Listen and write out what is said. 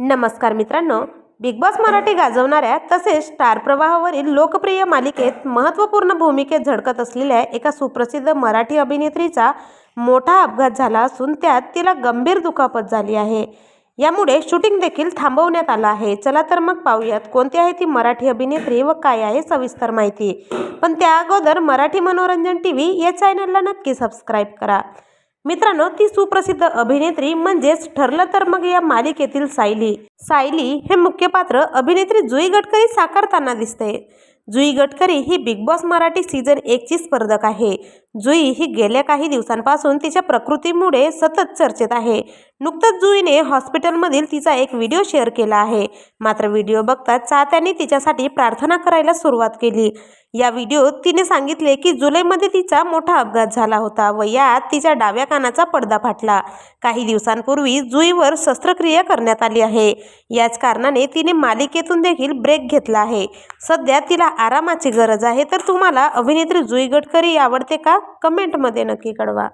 नमस्कार मित्रांनो big boss Marathi गाजवणाऱ्या तसेच स्टार प्रवाहावरील लोकप्रिय मालिकेत महत्त्वपूर्ण भूमिकेत झळकत असलेल्या एका सुप्रसिद्ध मराठी अभिनेत्रीचा मोठा अपघात झाला असून त्यात तिला गंभीर दुखापत झाली आहे. यामुळे शूटिंग देखील थांबवण्यात आलं आहे. चला तर मग पाहूयात कोणती आहे ती मराठी अभिनेत्री व काय आहे सविस्तर माहिती. पण त्या अगोदर मराठी मनोरंजन टी व्ही या चॅनलला नक्की सबस्क्राईब करा. मित्रांनो ती सुप्रसिद्ध अभिनेत्री म्हणजेच ठरलं तर मग या मालिकेतील सायली. सायली हे मुख्य पात्र अभिनेत्री जुई गडकरी साकारताना दिसते. जुई गडकरी ही बिग बॉस मराठी सीझन एकची स्पर्धक आहे. जुई ही गेल्या काही दिवसांपासून तिच्या प्रकृतीमुळे सतत चर्चेत आहे. नुकतंच जुईने हॉस्पिटलमधील तिचा एक व्हिडिओ शेअर केला आहे. मात्र व्हिडिओ बघताच चाहत्यांनी तिच्यासाठी प्रार्थना करायला सुरुवात केली. या व्हिडिओत तिने सांगितले की जुलैमध्ये तिचा मोठा अपघात झाला होता व यात तिच्या डाव्या कानाचा पडदा फाटला. काही दिवसांपूर्वी जुईवर शस्त्रक्रिया करण्यात आली आहे. याच कारणाने तिने मालिकेतून देखील ब्रेक घेतला आहे. सध्या तिला आरामाची गरज आहे. तर तुम्हाला अभिनेत्री जुई गडकरी आवडते का? કમેન્ટમાં તે નક્કી કરવા.